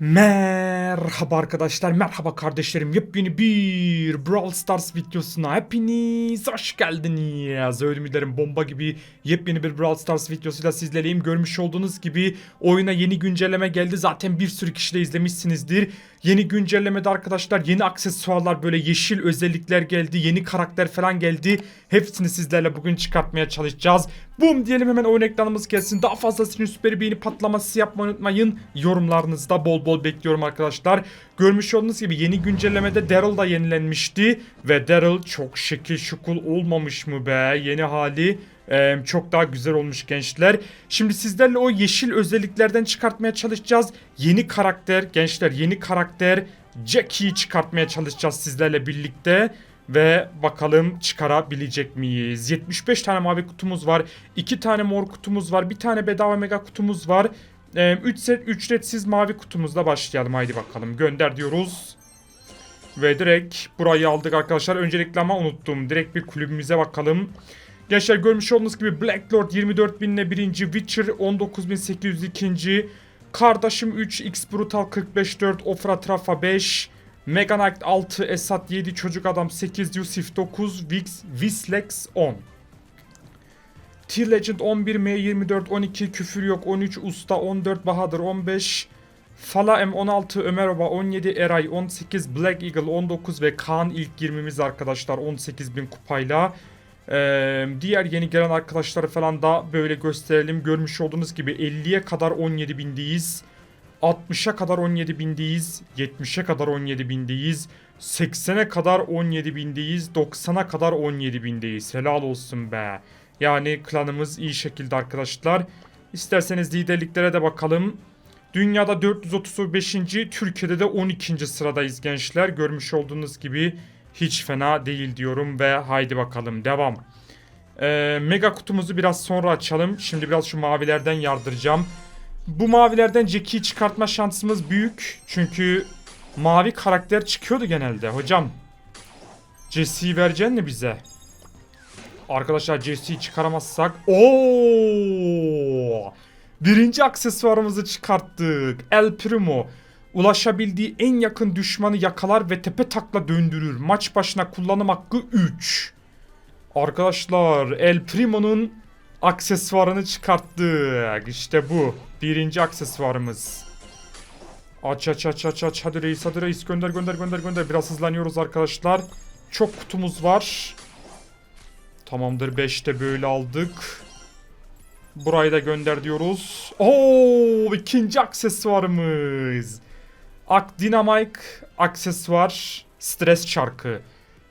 Man. Merhaba arkadaşlar, merhaba kardeşlerim. Yepyeni bir Brawl Stars videosuna hepiniz hoş geldiniz. Ölüm dilerim bomba gibi yepyeni bir Brawl Stars videosuyla sizlerleyim. Görmüş olduğunuz gibi oyuna yeni güncelleme geldi. Zaten bir sürü kişi de izlemişsinizdir. Yeni güncellemede arkadaşlar yeni aksesuarlar böyle yeşil özellikler geldi. Yeni karakter falan geldi. Hepsini sizlerle bugün çıkartmaya çalışacağız. Boom diyelim hemen oyun ekranımız gelsin. Daha fazlasını süper beğeni patlaması yapmayı unutmayın. Yorumlarınızı da bol bol bekliyorum arkadaşlar. Görmüş olduğunuz gibi yeni güncellemede Daryl da yenilenmişti. Ve Daryl çok şekil şukul olmamış mı be? Yeni hali ee, çok daha güzel olmuş gençler. Şimdi sizlerle o yeşil özelliklerden çıkartmaya çalışacağız. Yeni karakter gençler yeni karakter Jackie'yi çıkartmaya çalışacağız sizlerle birlikte. Ve bakalım çıkarabilecek miyiz? 75 tane mavi kutumuz var. 2 tane mor kutumuz var. Bir tane bedava mega kutumuz var. 3 set ücretsiz mavi kutumuzla başlayalım. Haydi bakalım gönder diyoruz. Ve direkt burayı aldık arkadaşlar. Öncelikle ama unuttum. Direkt bir kulübümüze bakalım. Gençler görmüş olduğunuz gibi Black Lord 24.000'le birinci, Witcher 19.802. Kardeşim 3, X Brutal 45.4, Ofra Trafa 5, Mega Knight 6, Esat 7, Çocuk Adam 8, Yusuf 9, Vix, Vislex 10. Tier Legend 11, M24 12, Küfür Yok 13, Usta 14, Bahadır 15, Fala M16, Ömer Baba 17, Eray 18, Black Eagle 19 ve Kaan ilk 20'miz arkadaşlar 18.000 kupayla. Ee, diğer yeni gelen arkadaşları falan da böyle gösterelim. Görmüş olduğunuz gibi 50'ye kadar 17.000'deyiz. 60'a kadar 17.000'deyiz. 70'e kadar 17.000'deyiz. 80'e kadar 17.000'deyiz. 90'a kadar 17.000'deyiz. Helal olsun be. Yani klanımız iyi şekilde arkadaşlar. İsterseniz liderliklere de bakalım. Dünyada 435. Türkiye'de de 12. sıradayız gençler. Görmüş olduğunuz gibi hiç fena değil diyorum ve haydi bakalım devam. Ee, mega kutumuzu biraz sonra açalım. Şimdi biraz şu mavilerden yardıracağım. Bu mavilerden Jackie'yi çıkartma şansımız büyük. Çünkü mavi karakter çıkıyordu genelde. Hocam Jesse'yi vereceksin mi bize? Arkadaşlar Jesse'yi çıkaramazsak. Oo! Birinci aksesuarımızı çıkarttık. El Primo. Ulaşabildiği en yakın düşmanı yakalar ve tepe takla döndürür. Maç başına kullanım hakkı 3. Arkadaşlar El Primo'nun aksesuarını çıkarttık. İşte bu. Birinci aksesuarımız. Aç aç aç aç aç. Hadi reis hadi reis gönder gönder gönder gönder. Biraz hızlanıyoruz arkadaşlar. Çok kutumuz var. Tamamdır 5'te böyle aldık. Burayı da gönder diyoruz. Oo ikinci aksesuarımız. Ak Dynamite aksesuar stres çarkı.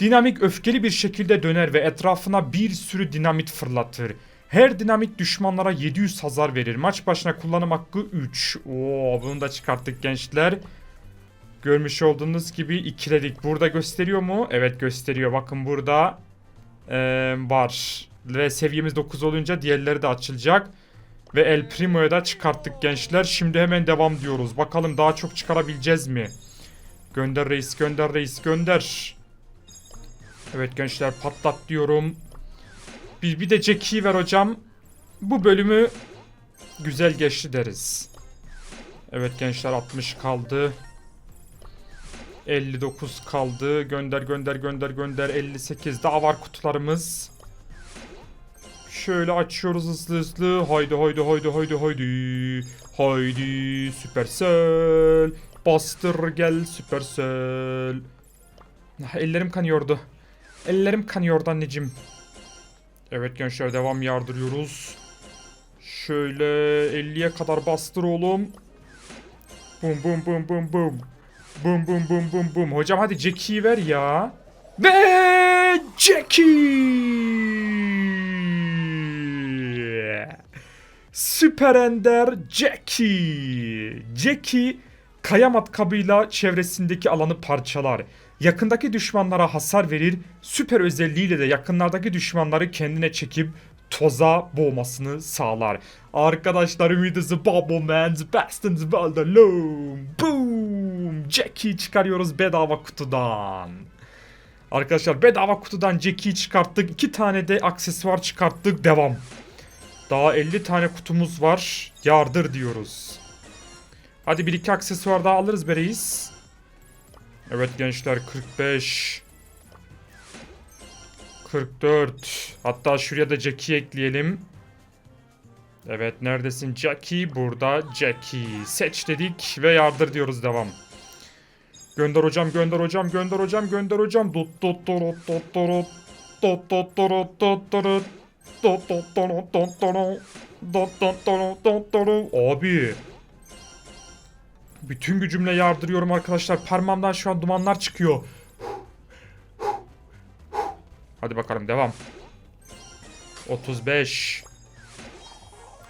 Dinamik öfkeli bir şekilde döner ve etrafına bir sürü dinamit fırlatır. Her dinamit düşmanlara 700 hasar verir. Maç başına kullanım hakkı 3. Oo bunu da çıkarttık gençler. Görmüş olduğunuz gibi ikiledik. Burada gösteriyor mu? Evet gösteriyor. Bakın burada ee, var. Ve seviyemiz 9 olunca diğerleri de açılacak. Ve El Primo'ya da çıkarttık gençler. Şimdi hemen devam diyoruz. Bakalım daha çok çıkarabileceğiz mi? Gönder reis gönder reis gönder. Evet gençler patlat diyorum. Bir, bir de Jackie'yi ver hocam. Bu bölümü güzel geçti deriz. Evet gençler 60 kaldı. 59 kaldı. Gönder gönder gönder gönder. 58 daha var kutularımız. Şöyle açıyoruz hızlı hızlı. Haydi haydi haydi haydi haydi. Haydi Supercell. Bastır gel Supercell. Ah, Ellerim kanıyordu. Ellerim kanıyordu anneciğim. Evet gençler devam yardırıyoruz. Şöyle 50'ye kadar bastır oğlum. Bum bum bum bum bum. Bum bum bum bum bum. Hocam hadi Jackie'yi ver ya. Ve Jackie. Süper Ender Jackie. Jackie kaya matkabıyla çevresindeki alanı parçalar. Yakındaki düşmanlara hasar verir. Süper özelliğiyle de yakınlardaki düşmanları kendine çekip toza boğmasını sağlar. Arkadaşlar Ümit is a bubble man, the best in the world alone. Boom! Jackie çıkarıyoruz bedava kutudan. Arkadaşlar bedava kutudan Jackie'yi çıkarttık. iki tane de aksesuar çıkarttık. Devam. Daha 50 tane kutumuz var. Yardır diyoruz. Hadi bir iki aksesuar daha alırız be reis. Evet gençler 45. 44. Hatta şuraya da Jackie ekleyelim. Evet neredesin Jackie? Burada Jackie. Seç dedik ve yardır diyoruz devam. Gönder hocam gönder hocam gönder hocam gönder hocam. Dot dot dot dot dot Dot dot dot dot dot dot dot dot dot dot Abi. Bütün gücümle yardırıyorum arkadaşlar. Parmağımdan şu an dumanlar çıkıyor. Hadi bakalım devam. 35.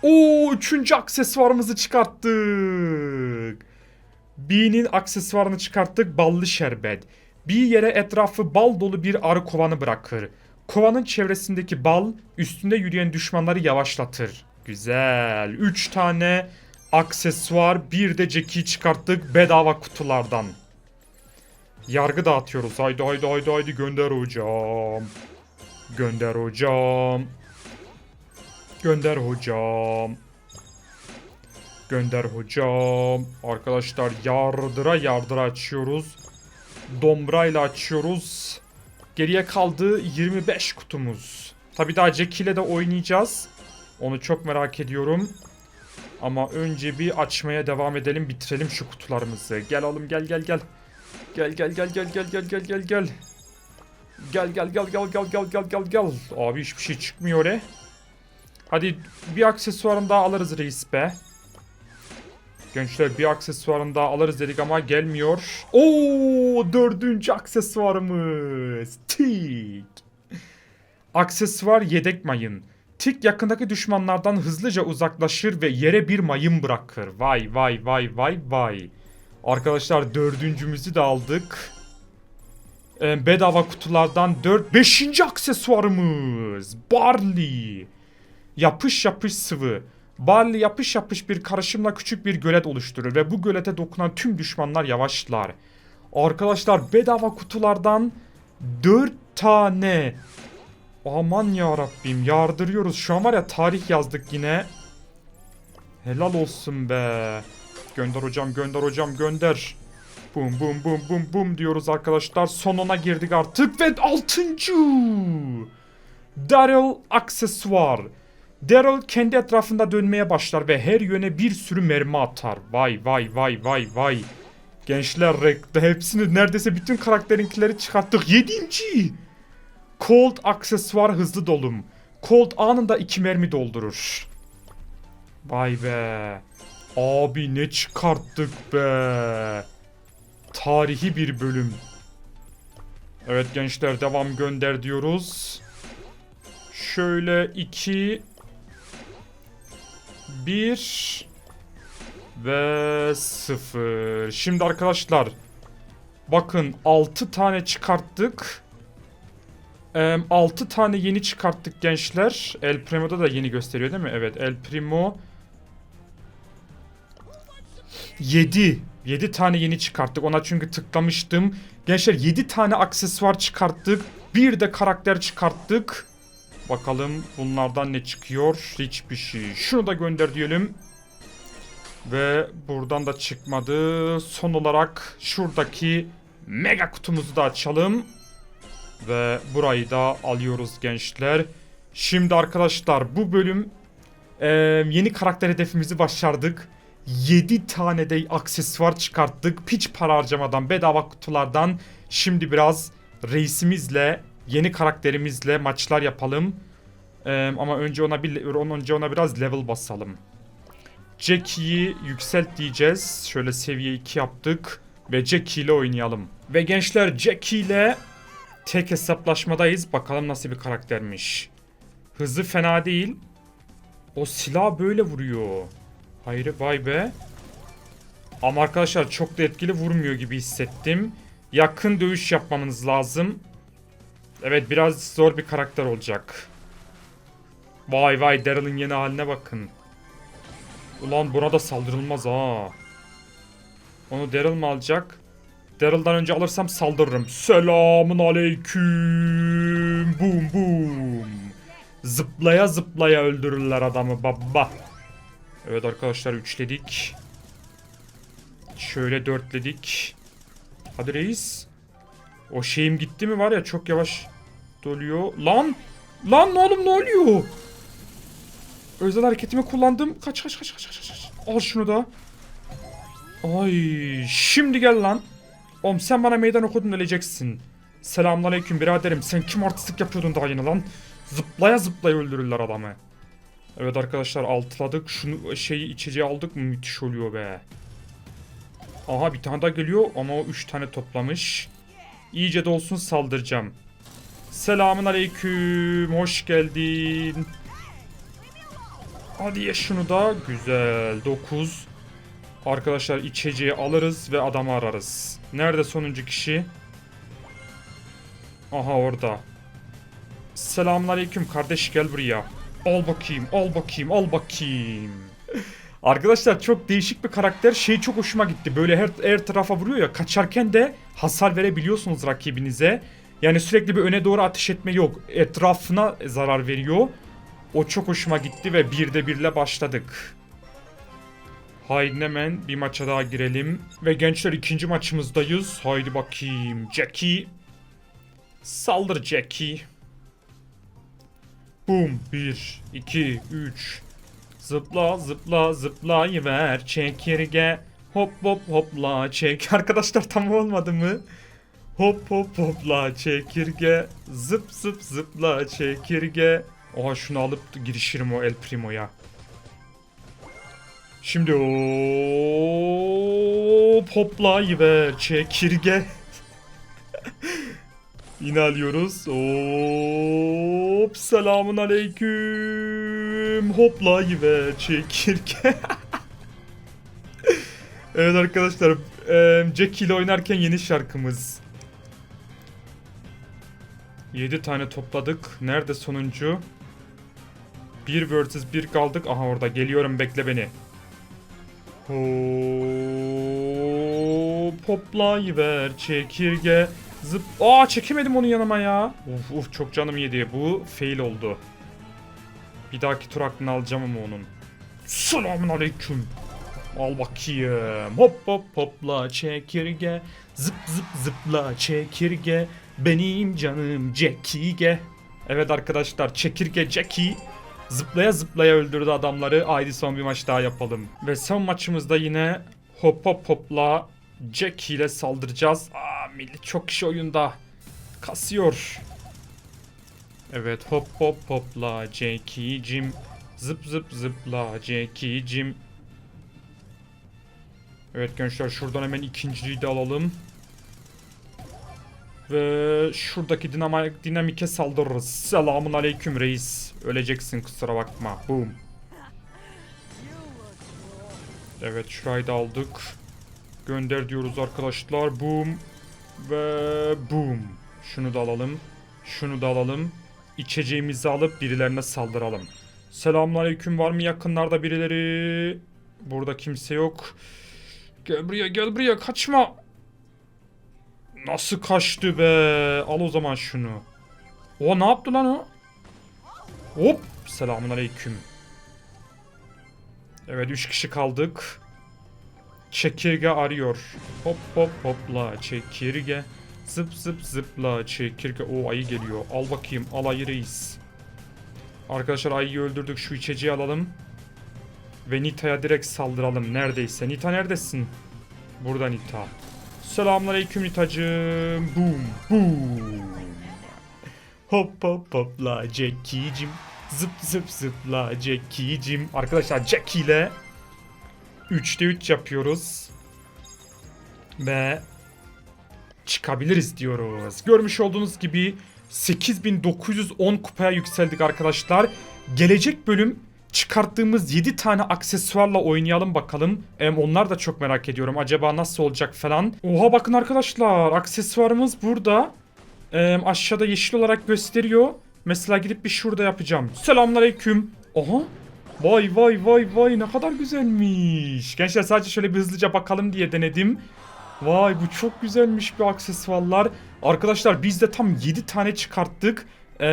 Oo üçüncü aksesuarımızı çıkarttık. B'nin aksesuarını çıkarttık ballı şerbet. Bir yere etrafı bal dolu bir arı kovanı bırakır. Kovanın çevresindeki bal üstünde yürüyen düşmanları yavaşlatır. Güzel. 3 tane aksesuar bir de Jack'i çıkarttık bedava kutulardan. Yargı dağıtıyoruz. Haydi haydi haydi haydi gönder hocam. Gönder hocam. Gönder hocam. Gönder hocam. Arkadaşlar yardıra yardıra açıyoruz. Dombrayla açıyoruz. Geriye kaldı 25 kutumuz. Tabi daha Jack ile de oynayacağız. Onu çok merak ediyorum. Ama önce bir açmaya devam edelim. Bitirelim şu kutularımızı. Gel oğlum gel gel gel. Gel gel gel gel gel gel gel gel gel. Gel gel gel gel gel gel gel gel gel. Abi hiçbir şey çıkmıyor he. Hadi bir aksesuarını daha alırız reis be. Gençler bir aksesuarını daha alırız dedik ama gelmiyor. Oo dördüncü aksesuarımız. Tik. Aksesuar yedek mayın. Tik yakındaki düşmanlardan hızlıca uzaklaşır ve yere bir mayın bırakır. Vay vay vay vay vay. Arkadaşlar dördüncümüzü de aldık. Ee, bedava kutulardan 4 5. aksesuarımız. Barley. Yapış yapış sıvı. Barley yapış yapış bir karışımla küçük bir gölet oluşturur ve bu gölete dokunan tüm düşmanlar yavaşlar. Arkadaşlar bedava kutulardan 4 tane. Aman ya Rabbim yardırıyoruz. Şu an var ya tarih yazdık yine. Helal olsun be. Gönder hocam gönder hocam gönder. Bum bum bum bum bum diyoruz arkadaşlar. Sonuna girdik artık ve 6. Daryl aksesuar. Daryl kendi etrafında dönmeye başlar ve her yöne bir sürü mermi atar. Vay vay vay vay vay. Gençler hepsini neredeyse bütün karakterinkileri çıkarttık. Yedinci. Cold aksesuar hızlı dolum. Cold anında iki mermi doldurur. Vay be. Abi ne çıkarttık be. Tarihi bir bölüm. Evet gençler devam gönder diyoruz. Şöyle iki 1 ve 0. Şimdi arkadaşlar bakın 6 tane çıkarttık. 6 tane yeni çıkarttık gençler. El Primo'da da yeni gösteriyor değil mi? Evet El Primo 7. 7 tane yeni çıkarttık. Ona çünkü tıklamıştım. Gençler 7 tane aksesuar çıkarttık. Bir de karakter çıkarttık. Bakalım bunlardan ne çıkıyor? Hiçbir şey. Şunu da gönder diyelim. Ve buradan da çıkmadı. Son olarak şuradaki mega kutumuzu da açalım. Ve burayı da alıyoruz gençler. Şimdi arkadaşlar bu bölüm e, yeni karakter hedefimizi başardık. 7 tane de aksesuar çıkarttık. Piç para harcamadan bedava kutulardan. Şimdi biraz reisimizle yeni karakterimizle maçlar yapalım. Ee, ama önce ona bir önce ona biraz level basalım. Jackie'yi yükselt diyeceğiz. Şöyle seviye 2 yaptık ve Jackie ile oynayalım. Ve gençler Jackie ile tek hesaplaşmadayız. Bakalım nasıl bir karaktermiş. Hızı fena değil. O silah böyle vuruyor. Hayır vay be. Ama arkadaşlar çok da etkili vurmuyor gibi hissettim. Yakın dövüş yapmamız lazım. Evet biraz zor bir karakter olacak. Vay vay Daryl'ın yeni haline bakın. Ulan buna da saldırılmaz ha. Onu Daryl mı alacak? Daryl'dan önce alırsam saldırırım. Selamun aleyküm. Bum bum. Zıplaya zıplaya öldürürler adamı baba. Evet arkadaşlar üçledik. Şöyle dörtledik. Hadi reis. O şeyim gitti mi var ya çok yavaş doluyor. Lan! Lan oğlum ne oluyor? Özel hareketimi kullandım. Kaç kaç kaç kaç kaç kaç. Al şunu da. Ay şimdi gel lan. Oğlum sen bana meydan okudun öleceksin. Selamünaleyküm biraderim. Sen kim artistlik yapıyordun daha yeni lan? Zıplaya zıplaya öldürürler adamı. Evet arkadaşlar altıladık. Şunu şeyi içeceği aldık mı müthiş oluyor be. Aha bir tane daha geliyor ama o 3 tane toplamış. İyice de olsun saldıracağım. Selamun aleyküm. Hoş geldin. Hadi ye şunu da. Güzel. 9. Arkadaşlar içeceği alırız ve adamı ararız. Nerede sonuncu kişi? Aha orada. Selamun aleyküm kardeş gel buraya. Al bakayım, al bakayım, al bakayım. Arkadaşlar çok değişik bir karakter. Şey çok hoşuma gitti. Böyle her, her tarafa vuruyor ya. Kaçarken de hasar verebiliyorsunuz rakibinize. Yani sürekli bir öne doğru ateş etme yok. Etrafına zarar veriyor. O çok hoşuma gitti ve bir de birle başladık. Haydi hemen bir maça daha girelim. Ve gençler ikinci maçımızdayız. Haydi bakayım. Jackie. Saldır Jackie. Boom. 1, 2, 3. Zıpla zıpla zıplayıver çekirge. Hop hop hopla çek. Arkadaşlar tam olmadı mı? Hop hop hopla çekirge. Zıp zıp zıpla çekirge. Oha şunu alıp girişirim o El Primo'ya. Şimdi hop hoplayıver çekirge. Yine alıyoruz. Hop selamun aleyküm. Hoplayıver çekirge. evet arkadaşlar. eee, Jackie ile oynarken yeni şarkımız. 7 tane topladık. Nerede sonuncu? 1 vs 1 kaldık. Aha orada. Geliyorum bekle beni. Hop hoplayıver çekirge. Zıp. Aa çekemedim onu yanıma ya. Uf uf çok canım yedi. Bu fail oldu. Bir dahaki tur aklını alacağım ama onun. Selamun aleyküm. Al bakayım. Hop hop hopla çekirge. Zıp zıp zıpla çekirge. Benim canım Jackie'ge. Evet arkadaşlar çekirge Jackie. Zıplaya zıplaya öldürdü adamları. Haydi son bir maç daha yapalım. Ve son maçımızda yine hop hop hopla Jackie ile saldıracağız. Millet çok kişi oyunda. Kasıyor. Evet hop hop hopla Jackie'cim. Zıp zıp zıpla Jackie'cim. Evet gençler şuradan hemen ikinciliği de alalım. Ve şuradaki dinama dinamike saldırırız. Selamun aleyküm reis. Öleceksin kusura bakma. Boom. Evet şurayı da aldık. Gönder diyoruz arkadaşlar. Boom. Ve boom. Şunu da alalım. Şunu da alalım. İçeceğimizi alıp birilerine saldıralım. Selamünaleyküm var mı yakınlarda birileri? Burada kimse yok. Gel buraya gel buraya kaçma. Nasıl kaçtı be? Al o zaman şunu. O ne yaptı lan o? Hop. Selamun aleyküm. Evet 3 kişi kaldık. Çekirge arıyor. Hop hop hopla çekirge. Zıp zıp zıpla çekirge. O ayı geliyor. Al bakayım al ayı reis. Arkadaşlar ayıyı öldürdük. Şu içeceği alalım. Ve Nita'ya direkt saldıralım. Neredeyse. Nita neredesin? Burada Nita. Selamünaleyküm Nitacığım. Boom boom. Hop hop hopla Jackie'cim. Zıp zıp zıpla Jackie'cim. Arkadaşlar Jackie ile 3'te 3 yapıyoruz. Ve çıkabiliriz diyoruz. Görmüş olduğunuz gibi 8910 kupaya yükseldik arkadaşlar. Gelecek bölüm çıkarttığımız 7 tane aksesuarla oynayalım bakalım. Em onlar da çok merak ediyorum. Acaba nasıl olacak falan. Oha bakın arkadaşlar aksesuarımız burada. Em, aşağıda yeşil olarak gösteriyor. Mesela gidip bir şurada yapacağım. Selamünaleyküm. Aha. Vay vay vay vay ne kadar güzelmiş. Gençler sadece şöyle bir hızlıca bakalım diye denedim. Vay bu çok güzelmiş bir aksesuarlar. Arkadaşlar biz de tam 7 tane çıkarttık. Ee,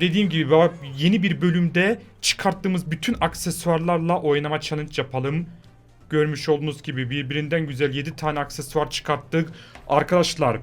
dediğim gibi yeni bir bölümde çıkarttığımız bütün aksesuarlarla oynama challenge yapalım. Görmüş olduğunuz gibi birbirinden güzel 7 tane aksesuar çıkarttık. Arkadaşlar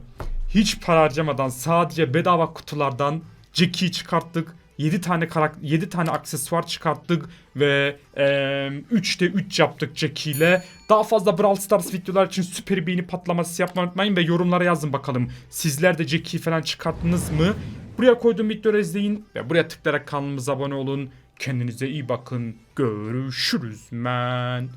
hiç para harcamadan sadece bedava kutulardan Jackie'yi çıkarttık. 7 tane karak 7 tane aksesuar çıkarttık ve eee 3'te 3 yaptık Jackie ile. Daha fazla Brawl Stars videolar için süper beğeni patlaması yapmayı unutmayın ve yorumlara yazın bakalım. Sizler de Jackie falan çıkarttınız mı? Buraya koyduğum videoları izleyin ve buraya tıklayarak kanalımıza abone olun. Kendinize iyi bakın. Görüşürüz men.